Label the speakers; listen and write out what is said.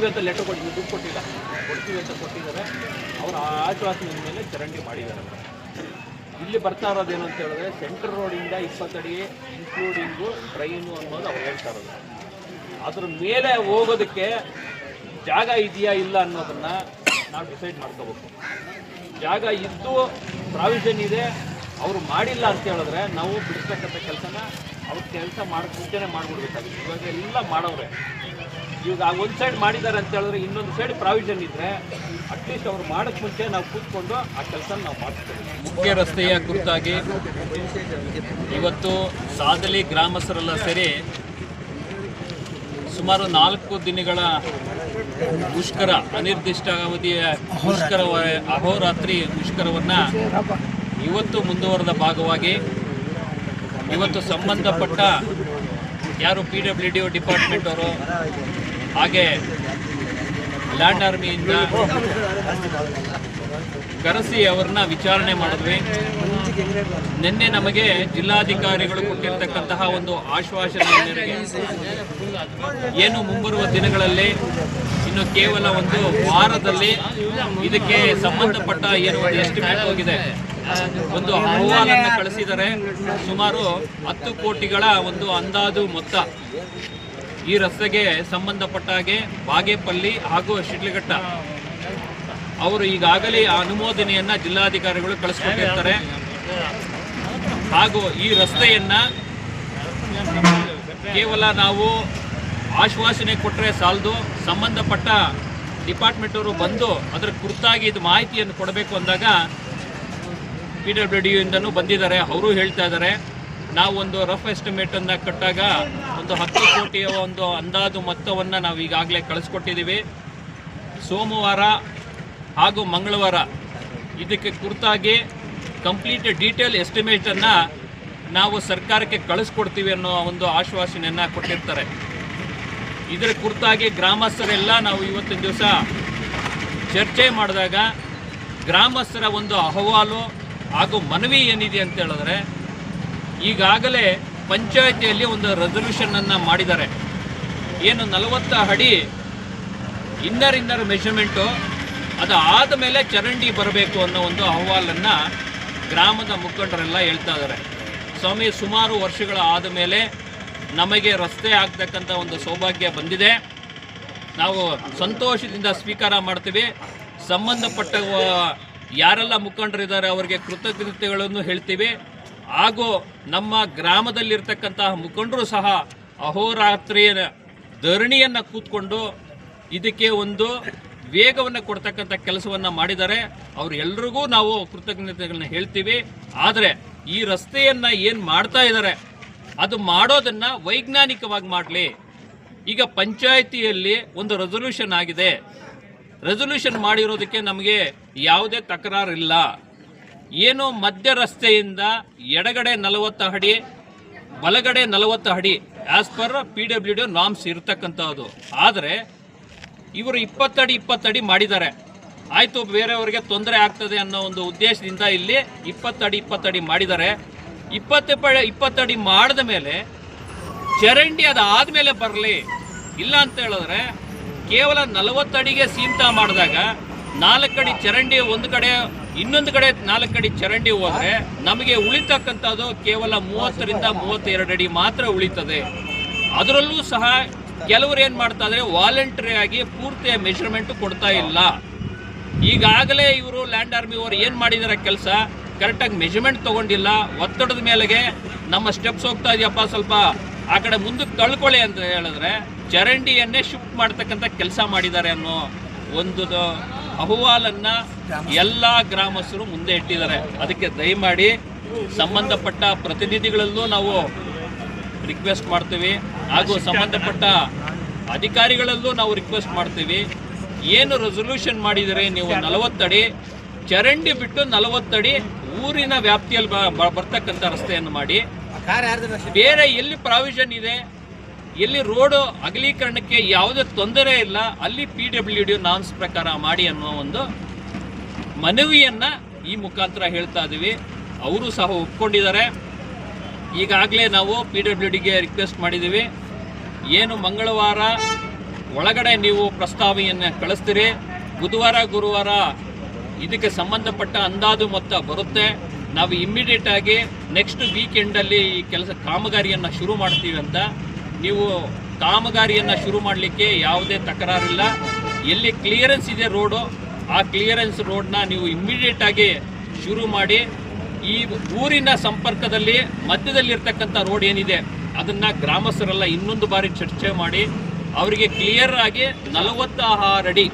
Speaker 1: ಕೊಡ್ತೀವಿ ಅಂತ ಲೆಟರ್ ಕೊಟ್ಟಿದ್ದು ದುಡ್ಡು ಕೊಟ್ಟಿಲ್ಲ. ಕೊಡ್ತೀವಿ ಅಂತ ಕೊಟ್ಟಿದ್ದಾರೆ. ಅವರ ಆಶ್ವಾಸನೆ ಮೇಲೆ ಚರಂಡಿ ಮಾಡಿದ್ದಾರೆ. ಇಲ್ಲಿ ಬರ್ತಾ ಇರೋದೇನು ಅಂತ ಹೇಳಿದ್ರೆ ಸೆಂಟ್ರಲ್ ರೋಡಿಂದ ಇಪ್ಪತ್ತಡಿ ಇನ್ಕ್ಲೂಡಿಂಗು ಟ್ರೈನು ಅನ್ನೋದು ಅವ್ರು ಹೇಳ್ತಾ ಇರೋದು. ಅದ್ರ ಮೇಲೆ ಹೋಗೋದಕ್ಕೆ ಜಾಗ ಇದೆಯಾ ಇಲ್ಲ ಅನ್ನೋದನ್ನು ನಾವು ಡಿಸೈಡ್ ಮಾಡ್ಕೋಬೇಕು. ಜಾಗ ಇದ್ದು ಪ್ರಾವಿಷನ್ ಇದೆ, ಅವರು ಮಾಡಿಲ್ಲ ಅಂತ ಹೇಳಿದ್ರೆ ನಾವು ಬಿಡಿಸ್ತಕ್ಕಂಥ ಕೆಲಸನ ಅವ್ರ ಕೆಲಸ ಮಾಡಿ ಸೂಚನೆ ಮಾಡಿಬಿಡ್ಬೇಕಾಗುತ್ತೆ. ಇವಾಗ ಎಲ್ಲ ಮಾಡವ್ರೆ. ಇವಾಗ ಒಂದು ಸೈಡ್ ಮಾಡಿದ್ದಾರೆ ಅಂತ ಹೇಳಿದ್ರೆ ಇನ್ನೊಂದು ಸೈಡ್ ಪ್ರಾವಿಷನ್ ಇದ್ದರೆ ಅಟ್ಲೀಸ್ಟ್ ಅವ್ರು ಮಾಡೋಕ್ಕೆ ಮುಂಚೆ ನಾವು ಕೂತ್ಕೊಂಡು ಆ ಕೆಲಸ ನಾವು ಮಾಡ್ತೀವಿ.
Speaker 2: ಮುಖ್ಯ ರಸ್ತೆಯ ಕುರಿತಾಗಿ ಇವತ್ತು ಸಾದಲಿ ಗ್ರಾಮಸ್ಥರೆಲ್ಲ ಸೇರಿ ಸುಮಾರು ನಾಲ್ಕು ದಿನಗಳ ಮುಷ್ಕರ, ಅನಿರ್ದಿಷ್ಟ ಅವಧಿಯ ಮುಷ್ಕರ ಅಹೋರಾತ್ರಿ ಮುಷ್ಕರವನ್ನು ಇವತ್ತು ಮುಂದುವರೆದ ಭಾಗವಾಗಿ ಇವತ್ತು ಸಂಬಂಧಪಟ್ಟ ಯಾರು ಪಿ ಡಬ್ಲ್ಯೂ ಡಿ ಡಿಪಾರ್ಟ್ಮೆಂಟ್ ಅವರು ಹಾಗೆ ಲ್ಯಾಂಡ್ ಆರ್ಮಿಯಿಂದ ಕರೆಸಿ ಅವ್ರನ್ನ ವಿಚಾರಣೆ ಮಾಡಿದ್ವಿ. ನಿನ್ನೆ ನಮಗೆ ಜಿಲ್ಲಾಧಿಕಾರಿಗಳು ಕೊಟ್ಟಿರ್ತಕ್ಕಂತಹ ಒಂದು ಆಶ್ವಾಸನೆ ಏನು ಮುಂಬರುವ ದಿನಗಳಲ್ಲಿ ಇನ್ನು ಕೇವಲ ಒಂದು ವಾರದಲ್ಲಿ ಇದಕ್ಕೆ ಸಂಬಂಧಪಟ್ಟ ಏನು ಎಸ್ಟಿಮೇಟ್ ಹೋಗಿದೆ. ಒಂದು ಅಹವಾಲನ್ನು ಕಳಿಸಿದರೆ ಸುಮಾರು ಹತ್ತು ಕೋಟಿಗಳ ಒಂದು ಅಂದಾಜು ಮೊತ್ತ ಈ ರಸ್ತೆಗೆ ಸಂಬಂಧಪಟ್ಟ ಹಾಗೆ ಬಾಗೇಪಲ್ಲಿ ಹಾಗೂ ಶಿಡ್ಲಘಟ್ಟ. ಅವರು ಈಗಾಗಲೇ ಆ ಅನುಮೋದನೆಯನ್ನ ಜಿಲ್ಲಾಧಿಕಾರಿಗಳು ಕಳಿಸ್ಕೊಂಡಿರ್ತಾರೆ ಹಾಗೂ ಈ ರಸ್ತೆಯನ್ನ ಕೇವಲ ನಾವು ಆಶ್ವಾಸನೆ ಕೊಟ್ಟರೆ ಸಾಲದು, ಸಂಬಂಧಪಟ್ಟ ಡಿಪಾರ್ಟ್ಮೆಂಟ್ ಅವರು ಬಂದು ಅದರ ಕುರಿತಾಗಿ ಇದು ಮಾಹಿತಿಯನ್ನು ಕೊಡಬೇಕು ಅಂದಾಗ ಪಿ ಡಬ್ಲ್ಯೂ ಡಿ ಬಂದಿದ್ದಾರೆ, ಅವರು ಹೇಳ್ತಾ ಇದ್ದಾರೆ. ನಾವು ಒಂದು ರಫ್ ಎಸ್ಟಿಮೇಟನ್ನು ಕಟ್ಟಾಗ ಒಂದು ಹತ್ತು ಕೋಟಿಯ ಒಂದು ಅಂದಾಜು ಮೊತ್ತವನ್ನು ನಾವು ಈಗಾಗಲೇ ಕಳಿಸ್ಕೊಟ್ಟಿದ್ದೀವಿ ಸೋಮವಾರ ಹಾಗೂ ಮಂಗಳವಾರ ಇದಕ್ಕೆ ಕುರಿತಾಗಿ ಕಂಪ್ಲೀಟ್ ಡೀಟೇಲ್ ಎಸ್ಟಿಮೇಟನ್ನು ನಾವು ಸರ್ಕಾರಕ್ಕೆ ಕಳಿಸ್ಕೊಡ್ತೀವಿ ಅನ್ನೋ ಒಂದು ಆಶ್ವಾಸನೆಯನ್ನು ಕೊಟ್ಟಿರ್ತಾರೆ. ಇದರ ಕುರಿತಾಗಿ ಗ್ರಾಮಸ್ಥರೆಲ್ಲ ನಾವು ಇವತ್ತಿನ ದಿವಸ ಚರ್ಚೆ ಮಾಡಿದಾಗ ಗ್ರಾಮಸ್ಥರ ಒಂದು ಅಹವಾಲು ಹಾಗೂ ಮನವಿ ಏನಿದೆ ಅಂತ ಹೇಳಿದ್ರೆ ಈಗಾಗಲೇ ಪಂಚಾಯತಿಯಲ್ಲಿ ಒಂದು ರೆಸಲ್ಯೂಷನನ್ನು ಮಾಡಿದ್ದಾರೆ. ಏನು ನಲವತ್ತ ಅಡಿ ಇನ್ನರ್ ಇನ್ನರ್ ಮೆಷರ್ಮೆಂಟು ಅದು ಆದಮೇಲೆ ಚರಂಡಿ ಬರಬೇಕು ಅನ್ನೋ ಒಂದು ಅಹವಾಲನ್ನು ಗ್ರಾಮದ ಮುಖಂಡರೆಲ್ಲ ಹೇಳ್ತಾ ಇದ್ದಾರೆ. ಸ್ವಾಮಿ, ಸುಮಾರು ವರ್ಷಗಳ ಆದ ಮೇಲೆ ನಮಗೆ ರಸ್ತೆ ಆಗ್ತಕ್ಕಂಥ ಒಂದು ಸೌಭಾಗ್ಯ ಬಂದಿದೆ. ನಾವು ಸಂತೋಷದಿಂದ ಸ್ವೀಕಾರ ಮಾಡ್ತೀವಿ. ಸಂಬಂಧಪಟ್ಟ ಯಾರೆಲ್ಲ ಮುಖಂಡರಿದ್ದಾರೆ, ಅವರಿಗೆ ಕೃತಜ್ಞತೆಗಳನ್ನು ಹೇಳ್ತೀವಿ. ಹಾಗೂ ನಮ್ಮ ಗ್ರಾಮದಲ್ಲಿರ್ತಕ್ಕಂತಹ ಮುಖಂಡರು ಸಹ ಅಹೋರಾತ್ರಿಯ ಧರಣಿಯನ್ನು ಕೂತ್ಕೊಂಡು ಇದಕ್ಕೆ ಒಂದು ವೇಗವನ್ನು ಕೊಡ್ತಕ್ಕಂಥ ಕೆಲಸವನ್ನು ಮಾಡಿದ್ದಾರೆ. ಅವರೆಲ್ಲರಿಗೂ ನಾವು ಕೃತಜ್ಞತೆಗಳನ್ನ ಹೇಳ್ತೀವಿ. ಆದರೆ ಈ ರಸ್ತೆಯನ್ನು ಏನು ಮಾಡ್ತಾ ಇದ್ದಾರೆ ಅದು ಮಾಡೋದನ್ನ ವೈಜ್ಞಾನಿಕವಾಗಿ ಮಾಡಲಿ. ಈಗ ಪಂಚಾಯಿತಿಯಲ್ಲಿ ಒಂದು ರೆಸೊಲ್ಯೂಷನ್ ಆಗಿದೆ. ರೆಸೊಲ್ಯೂಷನ್ ಮಾಡಿರೋದಕ್ಕೆ ನಮಗೆ ಯಾವುದೇ ತಕರಾರಿಲ್ಲ. ಏನು ಮಧ್ಯ ರಸ್ತೆಯಿಂದ ಎಡಗಡೆ ನಲವತ್ತು ಅಡಿ, ಬಲಗಡೆ ನಲವತ್ತು ಅಡಿ as per P W D norms ಇರ್ತಕ್ಕಂಥದ್ದು. ಆದರೆ, ಇವರು ಇಪ್ಪತ್ತಡಿ ಇಪ್ಪತ್ತಡಿ ಮಾಡಿದ್ದಾರೆ. ಆಯಿತು, ಬೇರೆಯವರಿಗೆ ತೊಂದರೆ ಆಗ್ತದೆ ಅನ್ನೋ ಒಂದು ಉದ್ದೇಶದಿಂದ ಇಲ್ಲಿ ಇಪ್ಪತ್ತಡಿ ಇಪ್ಪತ್ತಡಿ ಮಾಡಿದ್ದಾರೆ. ಇಪ್ಪತ್ತು ಇಪ್ಪತ್ತಡಿ ಮಾಡಿದ ಮೇಲೆ ಚರಂಡಿ ಅದಾದ್ಮೇಲೆ ಬರಲಿ, ಇಲ್ಲ ಅಂತ ಹೇಳಿದ್ರೆ ಕೇವಲ ನಲವತ್ತಡಿಗೆ ಸೀಮಿತ ಮಾಡಿದಾಗ ನಾಲ್ಕಡಿ ಚರಂಡಿ ಒಂದು ಕಡೆ ಇನ್ನೊಂದು ಕಡೆ ನಾಲ್ಕಡಿ ಚರಂಡಿ ಹೋದ್ರೆ ನಮಗೆ ಉಳಿತಕ್ಕಂಥದ್ದು ಕೇವಲ ಮೂವತ್ತರಿಂದ ಮೂವತ್ತೆರಡು ಅಡಿ ಮಾತ್ರ ಉಳಿತದೆ. ಅದರಲ್ಲೂ ಸಹ ಕೆಲವರು ಏನು ಮಾಡ್ತಾ ಇದ್ದಾರೆ ವಾಲಂಟರಿ ಆಗಿ ಪೂರ್ತಿ ಮೆಷರ್ಮೆಂಟ್ ಕೊಡ್ತಾ ಇಲ್ಲ. ಈಗಾಗಲೇ ಇವರು ಲ್ಯಾಂಡ್ ಆರ್ಮಿ ಅವರು ಏನು ಮಾಡಿದ್ದಾರೆ ಕೆಲಸ? ಕರೆಕ್ಟಾಗಿ ಮೆಷರ್ಮೆಂಟ್ ತಗೊಂಡಿಲ್ಲ. ಒತ್ತಡದ ಮೇಲೆಗೆ ನಮ್ಮ ಸ್ಟೆಪ್ಸ್ ಹೋಗ್ತಾ ಇದೆಯಪ್ಪ ಸ್ವಲ್ಪ. ಆ ಕಡೆ ಮುಂದಕ್ಕೆ ತಳ್ಕೊಳ್ಳಿ ಅಂತ ಹೇಳಿದ್ರೆ, ಚರಂಡಿಯನ್ನೇ ಶಿಫ್ಟ್ ಮಾಡ್ತಕ್ಕಂಥ ಕೆಲಸ ಮಾಡಿದ್ದಾರೆ ಅನ್ನೋ ಒಂದು ಅಹವಾಲನ್ನ ಎಲ್ಲ ಗ್ರಾಮಸ್ಥರು ಮುಂದೆ ಇಟ್ಟಿದ್ದಾರೆ. ಅದಕ್ಕೆ ದಯಮಾಡಿ ಸಂಬಂಧಪಟ್ಟ ಪ್ರತಿನಿಧಿಗಳಲ್ಲೂ ನಾವು ರಿಕ್ವೆಸ್ಟ್ ಮಾಡ್ತೀವಿ. ಹಾಗೂ ಸಂಬಂಧಪಟ್ಟ ಅಧಿಕಾರಿಗಳಲ್ಲೂ ನಾವು ರಿಕ್ವೆಸ್ಟ್ ಮಾಡ್ತೀವಿ. ಏನು ರೆಸೊಲ್ಯೂಷನ್ ಮಾಡಿದರೆ ನೀವು ನಲವತ್ತಡಿ ಚರಂಡಿ ಬಿಟ್ಟು ನಲವತ್ತಡಿ ಊರಿನ ವ್ಯಾಪ್ತಿಯಲ್ಲಿ ಬರ್ತಕ್ಕಂಥ ರಸ್ತೆಯನ್ನು ಮಾಡಿ. ಬೇರೆ ಎಲ್ಲಿ ಪ್ರಾವಿಷನ್ ಇದೆ? ಎಲ್ಲಿ ರೋಡ್ ಅಗಲೀಕರಣಕ್ಕೆ ಯಾವುದೇ ತೊಂದರೆ ಇಲ್ಲ, ಅಲ್ಲಿ ಪಿ ಡಬ್ಲ್ಯೂ ಡಿ ನಾನ್ಸ್ ಪ್ರಕಾರ ಮಾಡಿ ಅನ್ನೋ ಒಂದು ಮನವಿಯನ್ನು ಈ ಮುಖಾಂತರ ಹೇಳ್ತಾ ಇದ್ದೀವಿ ಅವರು ಸಹ ಒಪ್ಕೊಂಡಿದ್ದಾರೆ. ಈಗಾಗಲೇ ನಾವು ಪಿ ಡಬ್ಲ್ಯೂ ಡಿಗೆ ರಿಕ್ವೆಸ್ಟ್ ಮಾಡಿದ್ದೀವಿ ಏನು ಮಂಗಳವಾರ ಒಳಗಡೆ ನೀವು ಪ್ರಸ್ತಾವನೆಯನ್ನು ಕಳಿಸ್ತೀರಿ. ಬುಧವಾರ, ಗುರುವಾರ ಇದಕ್ಕೆ ಸಂಬಂಧಪಟ್ಟ ಅಂದಾಜು ಮೊತ್ತ ಬರುತ್ತೆ. ನಾವು ಇಮ್ಮಿಡಿಯೇಟ್ ಆಗಿ ನೆಕ್ಸ್ಟ್ ವೀಕೆಂಡಲ್ಲಿ ಈ ಕೆಲಸ ಕಾಮಗಾರಿಯನ್ನು ಶುರು ಮಾಡ್ತೀವಿ ಅಂತ. ನೀವು ಕಾಮಗಾರಿಯನ್ನು ಶುರು ಮಾಡಲಿಕ್ಕೆ ಯಾವುದೇ ತಕರಾರಿಲ್ಲ. ಎಲ್ಲಿ ಕ್ಲಿಯರೆನ್ಸ್ ಇದೆ ರೋಡು ಆ ಕ್ಲಿಯರೆನ್ಸ್ ರೋಡ್ನ ನೀವು ಇಮ್ಮಿಡಿಯೇಟ್ ಆಗಿ ಶುರು ಮಾಡಿ. ಈ ಊರಿನ ಸಂಪರ್ಕದಲ್ಲಿ ಮಧ್ಯದಲ್ಲಿರ್ತಕ್ಕಂಥ ರೋಡ್ ಏನಿದೆ, ಅದನ್ನು ಗ್ರಾಮಸ್ಥರೆಲ್ಲ ಇನ್ನೊಂದು ಬಾರಿ ಚರ್ಚೆ ಮಾಡಿ. ಅವರಿಗೆ ಕ್ಲಿಯರ್ ಆಗಿ ಆಹಾರ ಅಡಿ